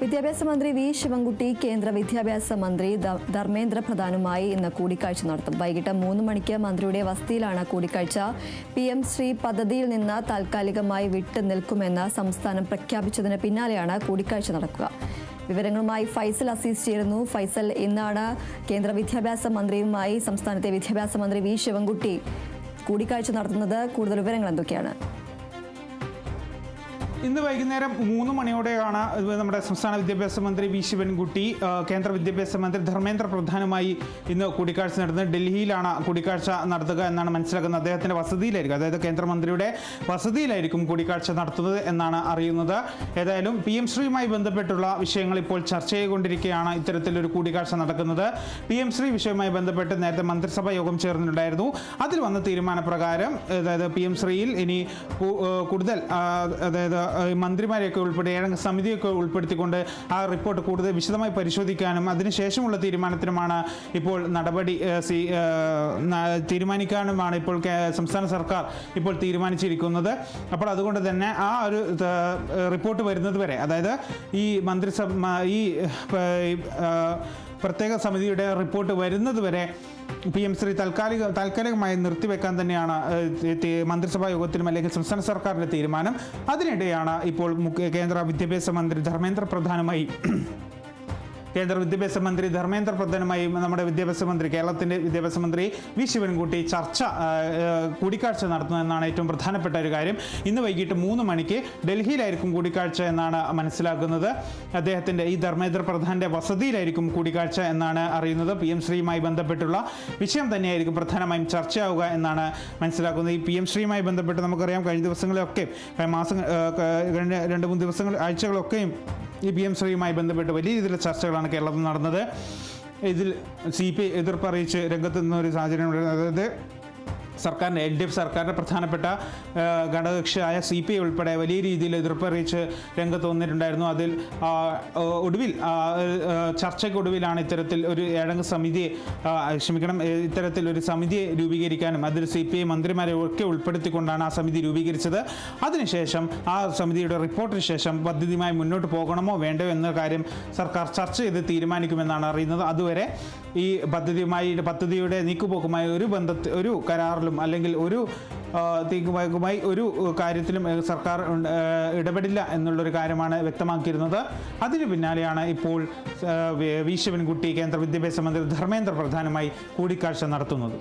വിദ്യാഭ്യാസ മന്ത്രി വി ശിവൻകുട്ടി കേന്ദ്ര വിദ്യാഭ്യാസ മന്ത്രി ധർമ്മേന്ദ്ര പ്രധാനുമായി ഇന്ന് കൂടിക്കാഴ്ച നടത്തും. വൈകിട്ട് മൂന്ന് മണിക്ക് മന്ത്രിയുടെ വസതിയിലാണ് കൂടിക്കാഴ്ച. പി എം ശ്രീ പദ്ധതിയിൽ നിന്ന് താൽക്കാലികമായി വിട്ടു നിൽക്കുമെന്ന് സംസ്ഥാനം പ്രഖ്യാപിച്ചതിന് പിന്നാലെയാണ് കൂടിക്കാഴ്ച നടക്കുക. വിവരങ്ങളുമായി ഫൈസൽ അസീസ് ചേരുന്നു. ഫൈസൽ ഇന്നാണ് കേന്ദ്ര വിദ്യാഭ്യാസ മന്ത്രിയുമായി സംസ്ഥാനത്തെ വിദ്യാഭ്യാസ മന്ത്രി വി ശിവൻകുട്ടി കൂടിക്കാഴ്ച നടത്തുന്നത്. കൂടുതൽ വിവരങ്ങൾ എന്തൊക്കെയാണ്? ഇന്ന് വൈകുന്നേരം മൂന്ന് മണിയോടെയാണ് നമ്മുടെ സംസ്ഥാന വിദ്യാഭ്യാസ മന്ത്രി വി ശിവൻകുട്ടി കേന്ദ്ര വിദ്യാഭ്യാസ മന്ത്രി ധർമ്മേന്ദ്ര പ്രധാനുമായി ഇന്ന് കൂടിക്കാഴ്ച നടത്തുന്നത്. ഡൽഹിയിലാണ് കൂടിക്കാഴ്ച നടത്തുക എന്നാണ് മനസ്സിലാക്കുന്നത്. അദ്ദേഹത്തിന്റെ വസതിയിലായിരിക്കും. അതായത് കേന്ദ്രമന്ത്രിയുടെ വസതിയിലായിരിക്കും കൂടിക്കാഴ്ച നടത്തുന്നത് എന്നാണ് അറിയുന്നത്. ഏതായാലും പി എം ശ്രീയുമായി ബന്ധപ്പെട്ടുള്ള വിഷയങ്ങൾ ഇപ്പോൾ ചർച്ച ചെയ്തുകൊണ്ടിരിക്കുകയാണ് ഇത്തരത്തിലൊരു കൂടിക്കാഴ്ച നടക്കുന്നത്. പി എം ശ്രീ വിഷയവുമായി ബന്ധപ്പെട്ട് നേരത്തെ മന്ത്രിസഭാ യോഗം ചേർന്നിട്ടുണ്ടായിരുന്നു. അതിൽ വന്ന തീരുമാനപ്രകാരം അതായത് പി എം ശ്രീയിൽ ഇനി കൂടുതൽ അതായത് മന്ത്രിമാരെയൊക്കെ ഉൾപ്പെടെ ഏഴംഗ സമിതിയൊക്കെ ഉൾപ്പെടുത്തിക്കൊണ്ട് ആ റിപ്പോർട്ട് കൂടുതൽ വിശദമായി പരിശോധിക്കാനും അതിനുശേഷമുള്ള തീരുമാനത്തിനുമാണ് ഇപ്പോൾ നടപടി തീരുമാനിക്കാനുമാണ് ഇപ്പോൾ സംസ്ഥാന സർക്കാർ ഇപ്പോൾ തീരുമാനിച്ചിരിക്കുന്നത്. അപ്പോൾ അതുകൊണ്ട് തന്നെ ആ ഒരു റിപ്പോർട്ട് വരുന്നത് വരെ അതായത് ഈ മന്ത്രിസഭ ഈ പ്രത്യേക സമിതിയുടെ റിപ്പോർട്ട് വരുന്നത് വരെ പി എം ശ്രീ താൽക്കാലിക താൽക്കാലികമായി നിർത്തിവെക്കാൻ തന്നെയാണ് മന്ത്രിസഭാ യോഗത്തിലും അല്ലെങ്കിൽ സംസ്ഥാന സർക്കാരിന്റെ തീരുമാനം. അതിനിടെയാണ് ഇപ്പോൾ കേന്ദ്ര വിദ്യാഭ്യാസ മന്ത്രി ധർമ്മേന്ദ്ര പ്രധാനുമായി കേന്ദ്ര വിദ്യാഭ്യാസ മന്ത്രി ധർമ്മേന്ദ്ര പ്രധാനുമായി നമ്മുടെ വിദ്യാഭ്യാസ മന്ത്രി കേരളത്തിന്റെ വിദ്യാഭ്യാസ മന്ത്രി വി. ശിവൻകുട്ടി ചർച്ച കൂടിക്കാഴ്ച നടത്തുന്നതെന്നാണ് ഏറ്റവും പ്രധാനപ്പെട്ട ഒരു കാര്യം. ഇന്ന് വൈകിട്ട് മൂന്ന് മണിക്ക് ഡൽഹിയിലായിരിക്കും കൂടിക്കാഴ്ച എന്നാണ് മനസ്സിലാക്കുന്നത് അദ്ദേഹത്തിന്റെ ഈ ധർമ്മേന്ദ്ര പ്രധാന്റെ വസതിയിലായിരിക്കും കൂടിക്കാഴ്ച എന്നാണ് അറിയുന്നത്. പി. എം. ശ്രീയുമായി ബന്ധപ്പെട്ടുള്ള വിഷയം തന്നെയായിരിക്കും പ്രധാനമായും ചർച്ചയാവുക എന്നാണ് മനസ്സിലാക്കുന്നത്. ഈ പി. എം. ശ്രീയുമായി ബന്ധപ്പെട്ട് നമുക്കറിയാം കഴിഞ്ഞ ദിവസങ്ങളിലൊക്കെ മാസം രണ്ട് മൂന്ന് ദിവസങ്ങൾ ആഴ്ചകളൊക്കെയും ഈ പി എം ശ്രീയുമായി ബന്ധപ്പെട്ട് വലിയ രീതിയിലുള്ള ചർച്ചകളാണ് കേരളത്തിൽ നടന്നത് ഇതിൽ സി പി എതിർപ്പ് അറിയിച്ച് രംഗത്ത് നിന്നൊരു സാഹചര്യം. അതായത് സർക്കാരിന്റെ എൽ ഡി എഫ് സർക്കാരിന്റെ പ്രധാനപ്പെട്ട ഘടകകക്ഷിയായ സി പി ഐ ഉൾപ്പെടെ വലിയ രീതിയിൽ എതിർപ്പ് അറിയിച്ച് രംഗത്ത് വന്നിട്ടുണ്ടായിരുന്നു. അതിൽ ഒടുവിൽ ചർച്ചയ്ക്കൊടുവിലാണ് ഇത്തരത്തിൽ ഒരു ഏഴംഗ സമിതിയെ ക്ഷമിക്കണം ഇത്തരത്തിൽ ഒരു സമിതിയെ രൂപീകരിക്കാനും അതിൽ സി പി ഐ മന്ത്രിമാരെ ഒക്കെ ഉൾപ്പെടുത്തിക്കൊണ്ടാണ് ആ സമിതി രൂപീകരിച്ചത്. അതിനുശേഷം ആ സമിതിയുടെ റിപ്പോർട്ടിന് ശേഷം പദ്ധതിയുമായി മുന്നോട്ട് പോകണമോ വേണ്ടോ എന്ന കാര്യം സർക്കാർ ചർച്ച ചെയ്ത് തീരുമാനിക്കുമെന്നാണ് അറിയുന്നത്. അതുവരെ ഈ പദ്ധതിയുമായി പദ്ധതിയുടെ നീക്കുപോക്കുമായി ഒരു ബന്ധത്തിൽ ഒരു കരാറിലും അല്ലെങ്കിൽ ഒരു തീക്കുമയക്കുമായി ഒരു കാര്യത്തിലും സർക്കാർ ഇടപെടില്ല എന്നുള്ളൊരു കാര്യമാണ് വ്യക്തമാക്കിയിരുന്നത്. അതിന് പിന്നാലെയാണ് ഇപ്പോൾ വി ശിവൻകുട്ടി കേന്ദ്ര വിദ്യാഭ്യാസ മന്ത്രി ധർമ്മേന്ദ്ര പ്രധാനുമായി കൂടിക്കാഴ്ച നടത്തുന്നത്.